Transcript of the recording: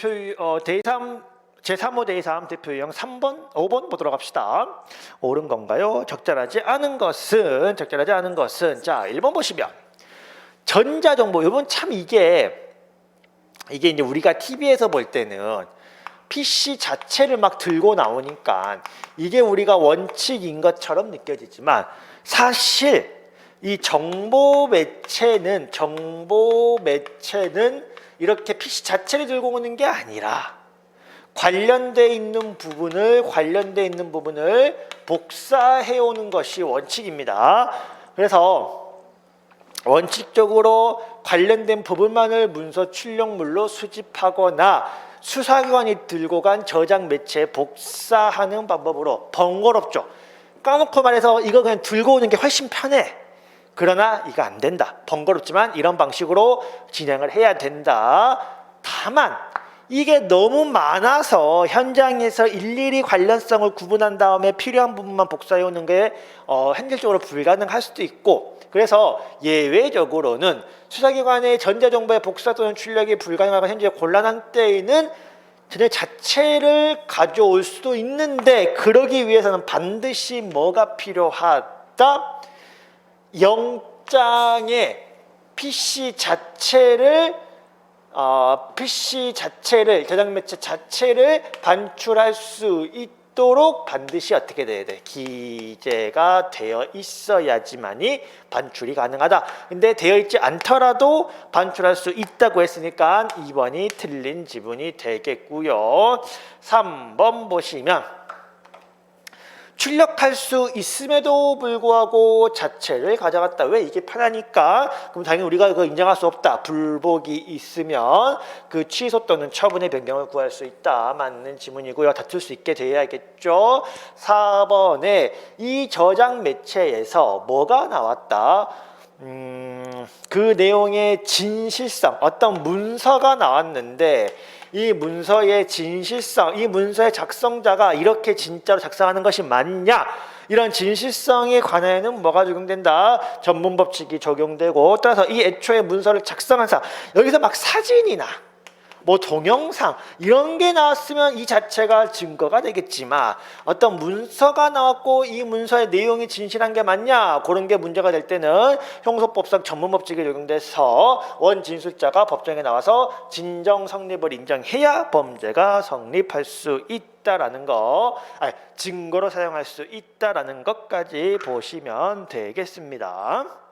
표, 어, 대3 제3호 대3 대표 유형 3번, 5번 보도록 합시다. 옳은 건가요? 적절하지 않은 것은 적절하지 않은 것은 자 1번 보시면 전자 정보 이번 참 이게 이게 이제 우리가 TV에서 볼 때는 PC 자체를 막 들고 나오니까 이게 우리가 원칙인 것처럼 느껴지지만 사실 이 정보 매체는 정보 매체는 이렇게 PC 자체를 들고 오는 게 아니라 관련돼 있는 부분을 관련돼 있는 부분을 복사해 오는 것이 원칙입니다. 그래서 원칙적으로 관련된 부분만을 문서 출력물로 수집하거나 수사기관이 들고 간 저장 매체에 복사하는 방법으로 번거롭죠. 까놓고 말해서 이거 그냥 들고 오는 게 훨씬 편해. 그러나 이거 안 된다. 번거롭지만 이런 방식으로 진행을 해야 된다. 다만 이게 너무 많아서 현장에서 일일이 관련성을 구분한 다음에 필요한 부분만 복사해 오는 게 어, 현실적으로 불가능할 수도 있고 그래서 예외적으로는 수사기관의 전자정보의 복사 또는 출력이 불가능하고 현재 곤란한 때에는 전자 자체를 가져올 수도 있는데 그러기 위해서는 반드시 뭐가 필요하다? 영장의 PC 자체를 어, PC 자체를 저장 매체 자체를 반출할 수 있도록 반드시 어떻게 돼야 돼? 기재가 되어 있어야지만이 반출이 가능하다. 근데 되어 있지 않더라도 반출할 수 있다고 했으니까 2번이 틀린 지분이 되겠고요. 3번 보시면 출력할 수 있음에도 불구하고 자체를 가져갔다. 왜 이게 편하니까? 그럼 당연히 우리가 그거 인정할 수 없다. 불복이 있으면 그 취소 또는 처분의 변경을 구할 수 있다. 맞는 지문이고요. 다툴 수 있게 돼야겠죠. 4번에 이 저장 매체에서 뭐가 나왔다? 음, 그 내용의 진실성, 어떤 문서가 나왔는데 이 문서의 진실성, 이 문서의 작성자가 이렇게 진짜로 작성하는 것이 맞냐? 이런 진실성에 관해는 뭐가 적용된다? 전문 법칙이 적용되고 따라서 이 애초에 문서를 작성한 사람 여기서 막 사진이나 뭐 동영상 이런 게 나왔으면 이 자체가 증거가 되겠지만 어떤 문서가 나왔고 이 문서의 내용이 진실한 게 맞냐 그런 게 문제가 될 때는 형소법상 전문법칙이 적용돼서 원진술자가 법정에 나와서 진정 성립을 인정해야 범죄가 성립할 수 있다라는 거 아니, 증거로 사용할 수 있다라는 것까지 보시면 되겠습니다.